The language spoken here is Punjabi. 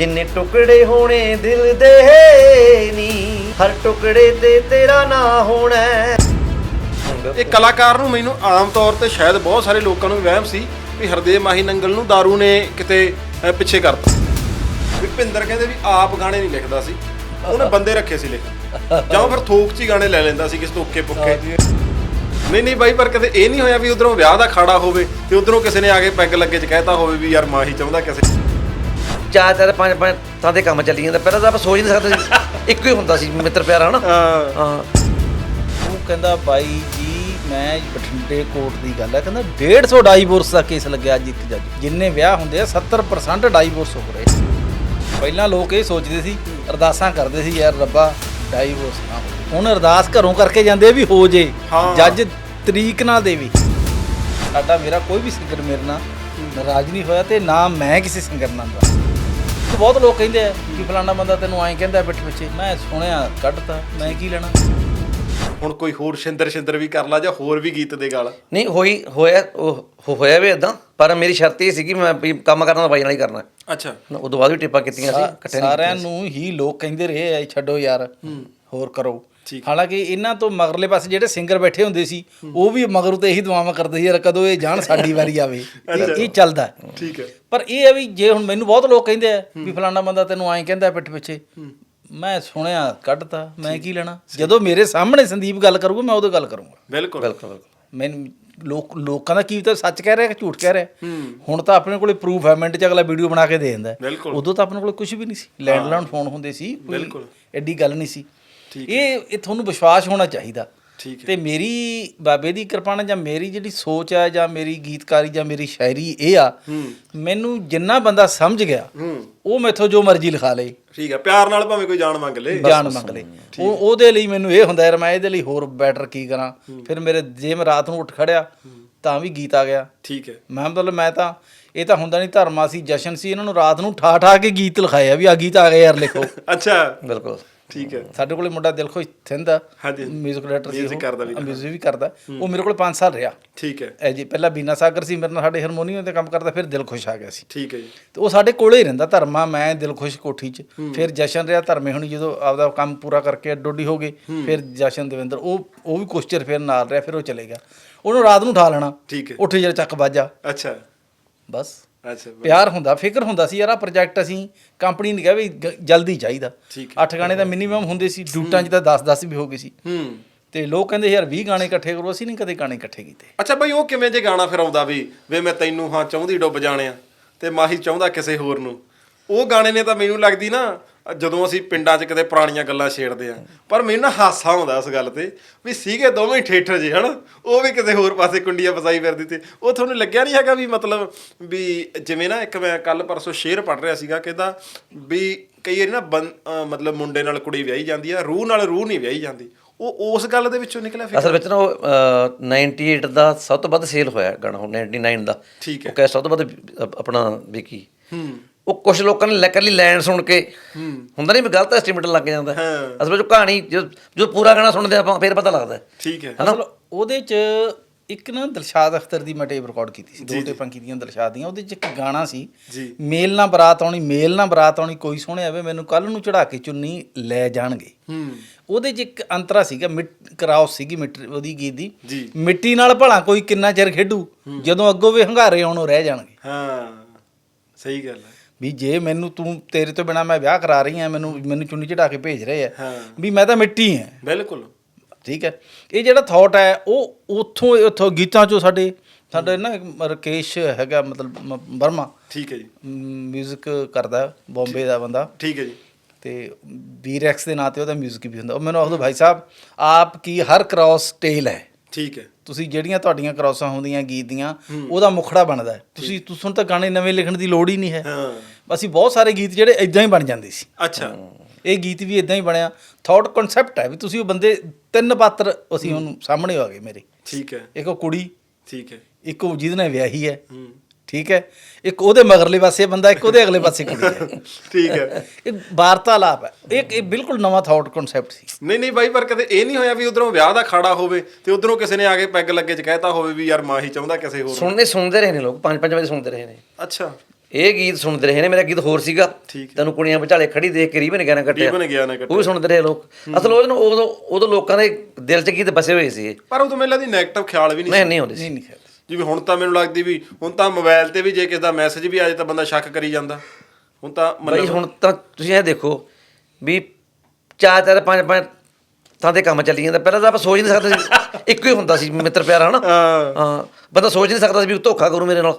ਜਿੰਨੇ ਟੁਕੜੇ ਹੋਣੇ ਦਿਲ ਦੇ ਨੀ ਹਰ ਟੁਕੜੇ ਤੇ ਤੇਰਾ ਨਾਂ ਹੋਣਾ। ਇਹ ਕਲਾਕਾਰ ਨੂੰ ਮੈਨੂੰ ਆਮ ਤੌਰ ਤੇ ਸ਼ਾਇਦ ਬਹੁਤ ਸਾਰੇ ਲੋਕਾਂ ਨੂੰ ਵਹਿਮ ਸੀ ਵੀ ਹਰਦੇਵ ਮਾਹੀ ਨੰਗਲ ਨੂੰ दारू ਨੇ ਕਿਤੇ ਪਿੱਛੇ ਕਰਤਾ। ਵੀ ਭਿੰਦਰ ਕਹਿੰਦੇ ਵੀ ਆਪ ਗਾਣੇ ਨਹੀਂ ਲਿਖਦਾ ਸੀ। ਉਹਨੇ ਬੰਦੇ ਰੱਖੇ ਸੀ ਲਿਖ। ਜਾਂ ਫਿਰ ਥੋਕ 'ਚ ਹੀ ਗਾਣੇ ਲੈ ਲੈਂਦਾ ਸੀ ਕਿਸ ਤੋਂ ਉੱਕੇ ਪੁੱਕੇ ਨਹੀਂ ਨਹੀਂ ਬਾਈ ਪਰ ਕਦੇ ਇਹ ਨਹੀਂ ਹੋਇਆ ਵੀ ਉਧਰੋਂ ਵਿਆਹ ਦਾ ਖਾੜਾ ਹੋਵੇ ਤੇ ਉਧਰੋਂ ਕਿਸੇ ਨੇ ਆ ਕੇ ਪੈਗ ਲੱਗੇ ਚ ਕਹਿਤਾ ਹੋਵੇ ਵੀ ਯਾਰ ਮਾਹੀ ਚਾਹੁੰਦਾ ਕਿਸੇ ਚਾਰ ਚਾਰ ਪੰਜ ਪੰਜ ਥਾਂ ਤੇ ਕੰਮ ਚੱਲੀ ਜਾਂਦਾ। ਪਹਿਲਾਂ ਤਾਂ ਆਪਾਂ ਸੋਚ ਨਹੀਂ ਸਕਦੇ ਸੀ। ਇੱਕੋ ਹੀ ਹੁੰਦਾ ਸੀ ਮਿੱਤਰ ਪਿਆਰਾ ਹਨਾ? ਹਾਂ। ਹਾਂ। ਉਹ ਕਹਿੰਦਾ ਬਾਈ ਜੀ ਮੈਂ ਬਠਿੰਡੇ ਕੋਰਟ ਦੀ ਗੱਲ ਹੈ। ਕਹਿੰਦਾ 150 ਡਾਈਵੋਰਸ ਦਾ ਕੇਸ ਲੱਗਿਆ ਅੱਜ ਇੱਕ ਜੱਜ। ਜਿੰਨੇ ਵਿਆਹ ਹੁੰਦੇ ਆ 70% ਡਾਈਵੋਰਸ ਹੋ ਰਹੇ ਪਹਿਲਾਂ ਲੋਕ ਇਹ ਸੋਚਦੇ ਸੀ ਅਰਦਾਸਾਂ ਕਰਦੇ ਸੀ ਯਾਰ ਰੱਬਾ ਡਾਈਵੋਰਸ ਨਾ ਹੋਵੇ। ਹੁਣ ਅਰਦਾਸ ਘਰੋਂ ਕਰਕੇ ਜਾਂਦੇ ਆ ਵੀ ਹੋ ਜੇ। ਜੱਜ ਤਰੀਕ ਨਾ ਦੇਵੇ। ਸਾਡਾ ਮੇਰਾ ਕੋਈ ਵੀ ਸਿੰਗਰ ਮੇਰੇ ਨਾਲ ਨਾਰਾਜ਼ ਨਹੀਂ ਹੋਇਆ ਤੇ ਨਾ ਮੈਂ ਕਿਸੇ ਸਿੰਗਰ ਨਾਲ ਨਾਰਾਜ਼। ਤੇ ਬਹੁਤ ਲੋਕ ਕਹਿੰਦੇ ਆ ਕਿ ਫਲਾਣਾ ਬੰਦਾ ਤੈਨੂੰ ਐਂ ਕਹਿੰਦਾ ਪਿੱਠ ਪਿੱਛੇ। ਮੈਂ ਸੁਣਿਆ ਕੱਢਤਾ ਮੈਂ ਕੀ ਲੈਣਾ? ਹੁਣ ਕੋਈ ਹੋਰ ਸ਼ਿੰਦਰ ਸ਼ਿੰਦਰ ਵੀ ਕਰ ਲਾ ਜਾਂ ਹੋਰ ਵੀ ਗੀਤ ਦੇ ਗਾਲ। ਨਹੀਂ ਹੋਈ ਹੋਇਆ ਉਹ ਹੋਇਆ ਵੀ ਇਦਾਂ ਪਰ ਮੇਰੀ ਸ਼ਰਤ ਇਹ ਸੀ ਕਿ ਮੈਂ ਵੀ ਕੰਮ ਕਰਨਾ ਤਾਂ ਬਾਈ ਨਾਲ ਹੀ ਕਰਨਾ। ਅੱਛਾ। ਉਦੋਂ ਬਾਅਦ ਵੀ ਟਿੱਪਾਂ ਕੀਤੀਆਂ ਸੀ ਇਕੱਠੇ ਨਹੀਂ ਸਾਰਿਆਂ ਨੂੰ ਹੀ ਲੋਕ ਕਹਿੰਦੇ ਰਹੇ ਆ ਛੱਡੋ ਯਾਰ ਹੋਰ ਕਰੋ। ਹਾਲਾਂਕਿ ਇਹਨਾਂ ਤੋਂ ਮਗਰਲੇ ਪਾਸੇ ਜਿਹੜੇ ਸਿੰਗਰ ਬੈਠੇ ਹੁੰਦੇ ਸੀ ਉਹ ਵੀ ਮਗਰ ਤੇ ਇਹੀ ਦੁਆਵਾਂ ਕਰਦੇ ਸੀ ਯਾਰ ਕਦੋਂ ਇਹ ਜਾਣ ਸਾਡੀ ਵਾਰੀ ਆਵੇ। ਇਹ- ਚੱਲਦਾ। ਠੀਕ ਹੈ। ਪਰ ਇਹ ਹੈ ਵੀ ਜੇ ਹੁਣ ਮੈਨੂੰ ਬਹੁਤ ਲੋਕ ਕਹਿੰਦੇ ਆ ਵੀ ਫਲਾਣਾ ਬੰਦਾ ਤੈਨੂੰ ਐਂ ਕਹਿੰਦਾ ਪਿੱਠ ਪਿੱਛੇ ਮੈਂ ਸੁਣਿਆ ਕੱਢਤਾ ਮੈਂ ਕੀ ਲੈਣਾ? ਜਦੋਂ ਮੇਰੇ ਸਾਹਮਣੇ ਸੰਦੀਪ ਗੱਲ ਕਰੂਗਾ ਮੈਂ ਉਦੋਂ ਗੱਲ ਕਰੂੰਗਾ। ਬਿਲਕੁਲ। ਬਿਲਕੁਲ ਮੈਨੂੰ ਲੋਕ ਲੋਕਾਂ ਦਾ ਕੀ ਤਾਂ ਸੱਚ ਕਹਿ ਰਿਹਾ ਕਿ ਝੂਠ ਕਹਿ ਰਿਹਾ? ਹੁਣ ਤਾਂ ਆਪਣੇ ਕੋਲੇ ਪ੍ਰੂਫ ਹੈ ਮਿੰਟ ਚ ਅਗਲਾ ਵੀਡੀਓ ਬਣਾ ਕੇ ਦੇ ਦਿੰਦਾ। ਉਦੋਂ ਤਾਂ ਆਪਣੇ ਕੋਲ ਕੁਝ ਵੀ ਨਹੀਂ ਸੀ। ਲੈਂਡਲਾਈਨ ਫੋਨ ਹੁੰਦੇ ਸੀ ਕੋਈ ਬਿਲਕੁਲ। ਐਡੀ ਗੱਲ ਨਹੀਂ ਸੀ। ਇਹ ਇਹ ਤੁਹਾਨੂੰ ਵਿਸ਼ਵਾਸ ਹੋਣਾ ਚਾਹੀਦਾ। ਠੀਕ ਹੈ। ਤੇ ਮੇਰੀ ਬਾਬੇ ਦੀ ਕਿਰਪਾ ਨਾਲ ਜਾਂ ਮੇਰੀ ਜਿਹੜੀ ਸੋਚ ਹੈ ਜਾਂ ਮੇਰੀ ਗੀਤਕਾਰੀ ਜਾਂ ਮੇਰੀ ਸ਼ਾਇਰੀ ਇਹ ਆ ਮੈਨੂੰ ਜਿੰਨਾ ਬੰਦਾ ਸਮਝ ਗਿਆ ਉਹ ਮੈਥੋਂ ਜੋ ਮਰਜ਼ੀ ਲਿਖਾ ਲੇ। ਠੀਕ ਹੈ ਪਿਆਰ ਨਾਲ ਭਾਵੇਂ ਕੋਈ ਜਾਨ ਮੰਗ ਲੇ। ਜਾਨ ਮੰਗ ਲੇ। ਉਹ ਉਹਦੇ ਲਈ ਮੈਨੂੰ ਇਹ ਹੁੰਦਾ ਯਾਰ ਮੈਂ ਇਹਦੇ ਲਈ ਹੋਰ ਬੈਟਰ ਕੀ ਕਰਾਂ? ਫਿਰ ਮੇਰੇ ਜੇ ਮੈਂ ਰਾਤ ਨੂੰ ਉੱਠ ਖੜਿਆ ਤਾਂ ਵੀ ਗੀਤ ਆ ਗਿਆ। ਠੀਕ ਹੈ। ਮੈਂ ਮਤਲਬ ਮੈਂ ਤਾਂ ਇਹ ਤਾਂ ਹੁੰਦਾ ਨਹੀਂ ਧਰਮਾ ਸੀ ਜਸ਼ਨ ਸੀ ਇਹਨਾਂ ਨੂੰ ਰਾਤ ਨੂੰ ਠਾ ਠਾ ਕੇ ਗੀਤ ਲਿਖਾਏ ਆ ਵੀ ਆ ਗੀਤ ਆ ਗਏ ਯਾਰ ਲਿਖੋ। ਅੱਛਾ। ਬਿਲਕੁਲ। ਠੀਕ ਹੈ। ਸਾਡੇ ਕੋਲੇ ਮੁੰਡਾ ਦਿਲਖੁਸ਼ ਥਿੰਦਾ ਹਾਂਜੀ। ਮਿਊਜ਼ਿਕ ਡਾਇਰੈਕਟਰ ਸੀ Music ਕਰਦਾ ਵੀ। ਮਿਊਜ਼ਿਕ ਵੀ ਕਰਦਾ। ਉਹ ਮੇਰੇ ਕੋਲ 5 ਸਾਲ ਰਿਹਾ। ਠੀਕ ਹੈ। ਐ ਜੀ ਪਹਿਲਾਂ ਬੀਨਾ ਸਾਗਰ ਸੀ ਮੇਰੇ ਨਾਲ ਸਾਡੇ ਹਾਰਮੋਨੀਅਮ ਤੇ ਕੰਮ ਕਰਦਾ ਫਿਰ ਦਿਲਖੁਸ਼ ਆ ਗਿਆ ਸੀ। ਠੀਕ ਹੈ ਜੀ। ਤੇ ਉਹ ਸਾਡੇ ਕੋਲੇ ਹੀ ਰਹਿੰਦਾ ਧਰਮਾ ਮੈਂ ਦਿਲਖੁਸ਼ ਕੋਠੀ 'ਚ। ਫਿਰ ਜਸ਼ਨ ਰਿਹਾ ਧਰਮੇ ਹੁਣੀ ਜਦੋਂ ਆਪਦਾ ਕੰਮ ਪੂਰਾ ਕਰਕੇ ਅੱਡੋਡੀ ਹੋ ਗਏ ਫਿਰ ਜਸ਼ਨ ਦਵਿੰਦਰ ਉਹ ਉਹ ਵੀ ਕੁਛ ਚਿਰ ਫਿਰ ਨਾਲ ਰਿਹਾ ਫਿਰ ਉਹ ਚਲੇ ਗਿਆ। ਉਹਨੂੰ ਰਾਤ ਨੂੰ ਉਠਾ ਲੈਣਾ। ਠੀਕ ਹੈ। ਉੱਠ ਜਰਾ ਚੱਕ ਬਾਜਾ ਅੱਛਾ। ਬਸ। ਅੱਛਾ ਪਿਆਰ ਹੁੰਦਾ ਫਿਕਰ ਹੁੰਦਾ ਸੀ ਯਾਰ ਆ ਪ੍ਰੋਜੈਕਟ ਅਸੀਂ ਕੰਪਨੀ ਨੇ ਕਿਹਾ ਵੀ ਗ- ਜਲਦੀ ਚਾਹੀਦਾ। ਠੀਕ ਅੱਠ ਗਾਣੇ ਤਾਂ ਮਿਨੀਮਮ ਹੁੰਦੇ ਸੀ ਡੂਟਾਂ 'ਚ ਤਾਂ 10 10 ਵੀ ਹੋ ਗਏ ਸੀ। ਹੂੰ। ਤੇ ਲੋਕ ਕਹਿੰਦੇ ਯਾਰ 20 ਗਾਣੇ ਇਕੱਠੇ ਕਰੋ ਅਸੀਂ ਨਹੀਂ ਕਦੇ ਗਾਣੇ ਇਕੱਠੇ ਕੀਤੇ। ਅੱਛਾ ਬਈ ਉਹ ਕਿਵੇਂ ਜੇ ਗਾਣਾ ਫਿਰ ਆਉਂਦਾ ਵੀ ਵੇ ਮੈਂ ਤੈਨੂੰ ਹਾਂ ਚਾਹੁੰਦੀ ਡੁੱਬ ਜਾਣਿਆ ਤੇ ਮਾਹੀ ਚਾਹੁੰਦਾ ਕਿਸੇ ਹੋਰ ਨੂੰ। ਉਹ ਗਾਣੇ ਨੇ ਤਾਂ ਮੈਨੂੰ ਲੱਗਦੀ ਨਾ ਜਦੋਂ ਅਸੀਂ ਪਿੰਡਾਂ 'ਚ ਕਿਤੇ ਪੁਰਾਣੀਆਂ ਗੱਲਾਂ ਛੇੜਦੇ ਆ। ਪਰ ਮੈਨੂੰ ਨਾ ਹਾਸਾ ਆਉਂਦਾ ਉਸ ਗੱਲ ਤੇ ਵੀ ਸੀਗੇ ਦੋਵੇਂ ਠੇਠਰ ਜੇ ਹਨਾ? ਉਹ ਵੀ ਕਿਸੇ ਹੋਰ ਪਾਸੇ ਕੁੰਡੀਆਂ ਫਸਾਈ ਫਿਰਦੀ ਤੇ ਉਹ ਤੁਹਾਨੂੰ ਲੱਗਿਆ ਨਹੀਂ ਹੈਗਾ ਵੀ ਮਤਲਬ ਵੀ ਜਿਵੇਂ ਨਾ ਇੱਕ ਮੈਂ ਕੱਲ ਪਰਸੋਂ ਸ਼ੇਰ ਪੜ ਰਿਹਾ ਸੀਗਾ ਕਹਿੰਦਾ ਵੀ ਕਈ ਵਾਰੀ ਨਾ ਮਤਲਬ ਮੁੰਡੇ ਨਾਲ ਕੁੜੀ ਵਿਆਹੀ ਜਾਂਦੀ ਆ ਰੂਹ ਨਾਲ ਰੂਹ ਨਹੀਂ ਵਿਆਹੀ ਜਾਂਦੀ। ਉਹ ਉਸ ਗੱਲ ਦੇ ਵਿੱਚੋਂ ਨਿਕਲਿਆ ਫਿਰ? ਅਸਲ ਵਿੱਚ ਨਾ ਉਹ ਅਹ, 98 ਦਾ ਸਭ ਤੋਂ ਵੱਧ ਸੇਲ ਹੋਇਆ ਗਾਣਾ ਉਹ 99 ਦਾ। ਠੀਕ ਹੈ। ਉਹ ਕਹੇ ਸਭ ਤੋਂ ਵੱਧ ਆਪਣਾ ਵਿਕੀ। ਹੂੰ। ਉਹ ਕੁਝ ਲੋਕਾਂ ਨੇ ਲੱਕਲੀ ਲਾਈਨ ਸੁਣ ਕੇ। ਹੁੰਦਾ ਨਹੀਂ ਵੀ ਗਲਤ ਐਸਟੀਮੇਟ ਲੱਗ ਜਾਂਦਾ। ਅਸਲ ਵਿੱਚ ਕਹਾਣੀ ਜੋ ਜੋ ਪੂਰਾ ਗਾਣਾ ਸੁਣਦੇ ਆਪਾਂ ਫਿਰ ਪਤਾ ਲੱਗਦਾ। ਠੀਕ ਹੈ। ਹਨਾ? ਉਹਦੇ 'ਚ ਇੱਕ ਨਾ ਦਿਲਸ਼ਾਦ ਅਖਤਰ ਦੀ ਮੈਂ ਟੇਪ ਰਿਕਾਰਡ ਕੀਤੀ ਸੀ। ਦੋ ਟੇਪਾਂ ਕੀਤੀਆਂ ਦਿਲਸ਼ਾਦ ਦੀਆਂ। ਉਹਦੇ 'ਚ ਇੱਕ ਗਾਣਾ ਸੀ ਜੀ। ਮੇਲ ਨਾ ਬਰਾਤ ਆਉਣੀ ਮੇਲ ਨਾ ਬਰਾਤ ਆਉਣੀ ਕੋਈ ਸੋਹਣੇ ਆਵੇ ਮੈਨੂੰ ਕੱਲ ਨੂੰ ਚੜਾ ਕੇ ਚੁੰਨੀ ਲੈ ਜਾਣਗੇ। ਹੂੰ। ਉਹਦੇ 'ਚ ਇੱਕ ਅੰਤਰਾ ਸੀਗਾ ਮਿੱਟ ਕਰਾਉਸ ਸੀਗੀ ਮਿੱਟ ਉਹਦੀ ਗੀਤ ਦੀ। ਜੀ। ਮਿੱਟੀ ਨਾਲ ਭਲਾ ਕੋਈ ਕਿੰਨਾ ਚਿਰ ਖੇਡੂ ਜਦੋਂ ਅੱਗੋਂ ਵੀ ਹੰਗਾਰੇ ਆਉਣੋਂ ਰਹਿ ਜਾਣਗੇ। ਹਾਂ। ਸਹੀ ਗੱਲ ਹੈ। ਵੀ ਜੇ ਮੈਨੂੰ ਤੂੰ ਤੇਰੇ ਤੋਂ ਬਿਨਾ ਮੈਂ ਵਿਆਹ ਕਰਾ ਰਹੀ ਆ ਮੈਨੂੰ ਮੈਨੂੰ ਚੁੰਨੀ ਚੜਾ ਕੇ ਭੇਜ ਰਹੇ ਆ। ਵੀ ਮੈਂ ਤਾਂ ਮਿੱਟੀ ਆ ਬਿਲਕੁਲ। ਠੀਕ ਹੈ। ਇਹ ਜਿਹੜਾ ਥਾਟ ਹੈ ਉਹ ਉੱਥੋਂ ਉੱਥੋਂ ਗੀਤਾਂ ਚੋਂ ਸਾਡੇ ਸਾਡੇ ਨਾ ਰਕੇਸ਼ ਹੈਗਾ ਮਤਲਬ ਵਰਮਾ। ਠੀਕ ਹੈ ਜੀ। ਮਿਊਜ਼ਿਕ ਕਰਦਾ ਬੰਬੇ ਦਾ ਬੰਦਾ। ਠੀਕ ਹੈ ਜੀ। ਤੇ ਵੀਰੈਕਸ ਦੇ ਨਾਂ ਤੇ ਉਹਦਾ ਮਿਊਜ਼ਿਕ ਵੀ ਹੁੰਦਾ। ਉਹ ਮੈਨੂੰ ਆਖਦਾ ਭਾਈ ਸਾਹਿਬ ਆਪ ਕੀ ਹਰ ਕ੍ਰਾਸ ਟੇਲ ਹੈ? ਠੀਕ ਹੈ। ਤੁਸੀਂ ਜਿਹੜੀਆਂ ਤੁਹਾਡੀਆਂ ਕ੍ਰਾਸਾਂ ਹੁੰਦੀਆਂ ਗੀਤ ਦੀਆਂ ਉਹਦਾ ਮੁਖੜਾ ਬਣਦਾ ਹੈ। ਤੁਸੀਂ ਤੁਸੀਂ ਤਾਂ ਗਾਣੇ ਨਵੇਂ ਲਿਖਣ ਦੀ ਲੋੜ ਹੀ ਨਹੀਂ ਹੈ। ਹਾਂ। ਅਸੀਂ ਬਹੁਤ ਸਾਰੇ ਗੀਤ ਜਿਹੜੇ ਇਦਾਂ ਹੀ ਬਣ ਜਾਂਦੇ ਸੀ। ਅੱਛਾ। ਇਹ ਗੀਤ ਵੀ ਇਦਾਂ ਹੀ ਬਣਿਆ। ਥਾਟ ਕਨਸੈਪਟ ਹੈ ਵੀ ਤੁਸੀਂ ਉਹ ਬੰਦੇ ਤਿੰਨ ਪਾਤਰ ਅਸੀਂ ਉਹਨੂੰ ਸਾਹਮਣੇ ਆ ਗਏ ਮੇਰੇ। ਠੀਕ ਹੈ। ਇੱਕ ਉਹ ਕੁੜੀ ਠੀਕ ਹੈ। ਇੱਕ ਉਹ ਜਿਹਦੇ ਨਾਲ ਵਿਆਹੀ ਹੈ। ਹੂੰ। ਠੀਕ ਹੈ? ਇੱਕ ਉਹਦੇ ਮਗਰਲੇ ਪਾਸੇ ਬੰਦਾ ਇੱਕ ਉਹਦੇ ਅਗਲੇ ਪਾਸੇ ਕੁੜੀ ਹੈ। ਠੀਕ ਹੈ। ਇਹ ਵਾਰਤਾਲਾਪ ਹੈ। ਇਹ ਇਹ ਬਿਲਕੁਲ ਨਵਾਂ ਥਾਟ ਕਨਸੈਪਟ ਸੀ। ਨਹੀਂ ਨਹੀਂ ਬਾਈ ਪਰ ਕਦੇ ਇਹ ਨਹੀਂ ਹੋਇਆ ਵੀ ਉਧਰੋਂ ਵਿਆਹ ਦਾ ਖਾੜਾ ਹੋਵੇ ਤੇ ਉਧਰੋਂ ਕਿਸੇ ਨੇ ਆ ਕੇ ਪੈਗ ਲੱਗੇ ਚ ਕਹਿਤਾ ਹੋਵੇ ਵੀ ਯਾਰ ਮਾਹੀ ਚਾਹੁੰਦਾ ਕਿਸੇ ਹੋਰ ਨੂੰ। ਸੁਣਨੇ ਸੁਣਦੇ ਰਹੇ ਨੇ ਲੋਕ ਪੰਜ ਪੰਜ ਵਜੇ ਸੁਣਦੇ ਰਹੇ ਨੇ। ਅੱਛਾ। ਇਹ ਗੀਤ ਸੁਣਦੇ ਰਹੇ ਨੇ ਮੇਰਾ ਗੀਤ ਹੋਰ ਸੀਗਾ। ਤੈਨੂੰ ਕੁੜੀਆਂ ਵਿਚਾਲੇ ਖੜੀ ਦੇਖ ਕੇ ਰੀਬਨ ਗਿਆ ਨਾ ਕੱਟਿਆ। ਰੀਬਨ ਗਿਆ ਨਾ ਉਹ ਵੀ ਸੁਣਦੇ ਰਹੇ ਲੋਕ। ਅਸਲ ਉਹਦੇ ਨੂੰ ਉਦੋਂ ਉਦੋਂ ਲੋਕਾਂ ਦੇ ਦਿਲ 'ਚ ਗੀਤ ਬਸੇ ਹੋਏ ਸੀ ਪਰ ਉਦੋਂ ਮੈਨੂੰ ਲੱਗਦੀ 네ਗੇਟਿਵ ਖਿਆਲ ਵੀ ਨਹੀਂ ਨਹੀਂ ਨਹੀਂ ਹੁੰਦੇ ਸੀ। ਨਹੀਂ ਨਹੀਂ ਜਿਵੇਂ ਹੁਣ ਤਾਂ ਮੈਨੂੰ ਲੱਗਦੀ ਵੀ ਹੁਣ ਤਾਂ ਮੋਬਾਈਲ ਤੇ ਵੀ ਜੇ ਕਿਸੇ ਦਾ ਮੈਸੇਜ ਵੀ ਆ ਜਾਏ ਤਾਂ ਬੰਦਾ ਸ਼ੱਕ ਕਰੀ ਜਾਂਦਾ। ਹੁਣ ਤਾਂ ਬਈ ਹੁਣ ਤਾਂ ਤੁਸੀਂ ਇਹ ਦੇਖੋ ਵੀ ਚਾਰ ਚਾਰ ਪੰਜ ਪੰਜ ਤੇ ਕੰਮ ਚੱਲੀ ਜਾਂਦਾ। ਪਹਿਲਾਂ ਤਾਂ ਆਪਾਂ ਸੋਚ ਨਹੀਂ ਸਕਦੇ ਸੀ। ਇੱਕੋ ਹੀ ਹੁੰਦਾ ਸੀ ਮਿੱਤਰ ਪਿਆਰਾ ਹਨਾ? ਹਾਂ। ਹਾਂ। ਬੰਦਾ ਸੋਚ ਨਹੀਂ ਸਕਦਾ ਸੀ ਵੀ ਧੋਖਾ ਕਰੂ ਮੇਰੇ ਨਾਲ।